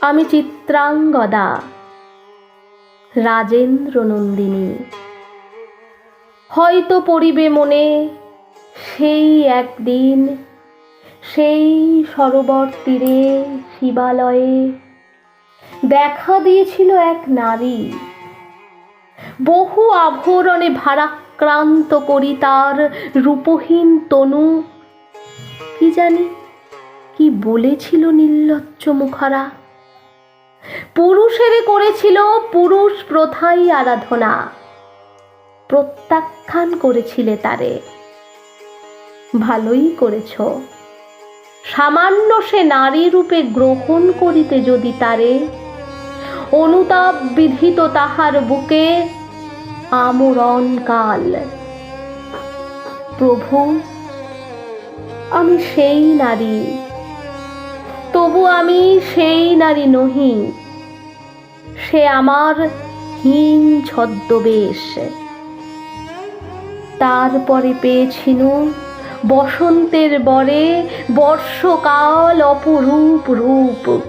আমি চিত্রাঙ্গদা। রাজেন্দ্র নন্দিনী হয়তো পড়িবে মনে সেই একদিন, সেই সরোবর তীরে, শিবালয়ে দেখা দিয়েছিল এক নারী। বহু আভরণে ভারাক্রান্ত করি তার রূপহীন তনু। কি জানি, কি বলেছিল নির্লজ্জ মুখারা। পুরুষেরে করেছিল পুরুষ প্রথাই আরাধনা। প্রত্যাখ্যান করেছিলে তারে। ভালোই করেছ। সামান্য সে নারী রূপে গ্রহণ করিতে যদি তারে, অনুতাপ বিধিত তাহার বুকে আমরণ কাল প্রভু, আমি সেই নারী। তবু আমি সেই নারী নহি। সে আমার হীন ছদ্মবেশ। তারপরে পেয়েছিনু বসন্তের বরে বর্ষকাল অপরূপ রূপ।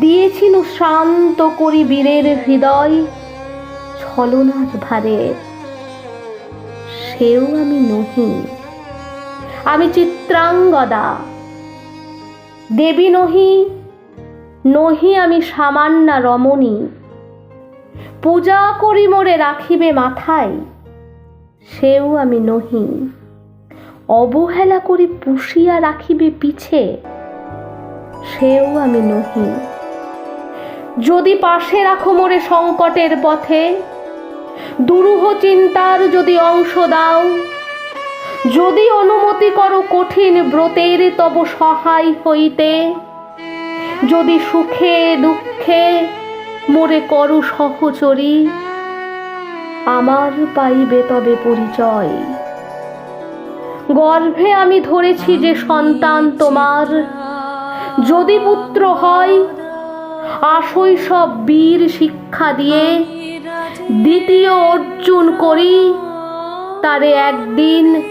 দিয়েছিনু শান্ত করি বীরের হৃদয় ছলনার ভারে। সেও আমি নহি। আমি চিত্রাঙ্গদা। দেবী নহি নহি আমি সামান্যা রমণী। পূজা করি মোরে রাখিবে মাথায়, সেও আমি নহি। অবহেলা করি পুষিয়া রাখিবে পিছে, সেও আমি নহি। যদি পাশে রাখো মোরে সংকটের পথে, দুরূহ চিন্তার যদি অংশ দাও যদি অনুমতি করো কঠিন ব্রতের, তব সহায় হইতে। যদি সুখে, দুঃখে মোরে করু সহচরী, আমার পাইবে তবে পরিচয়। গর্ভে আমি ধরেছি যে সন্তান তোমার। যদি পুত্র হয়, আসই সব বীর শিক্ষা দিয়ে। দ্বিতীয় অর্জুন করি, তারে একদিন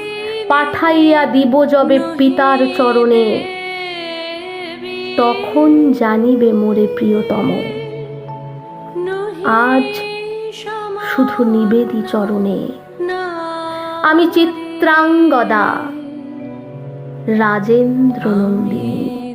পাঠাইয়া দিব যবে পিতার চরণে। তখন জানিবে মোরে প্রিয়তম। আজ শুধু নিবেদি চরণে। আমি চিত্রাঙ্গদা রাজেন্দ্র নন্দিনী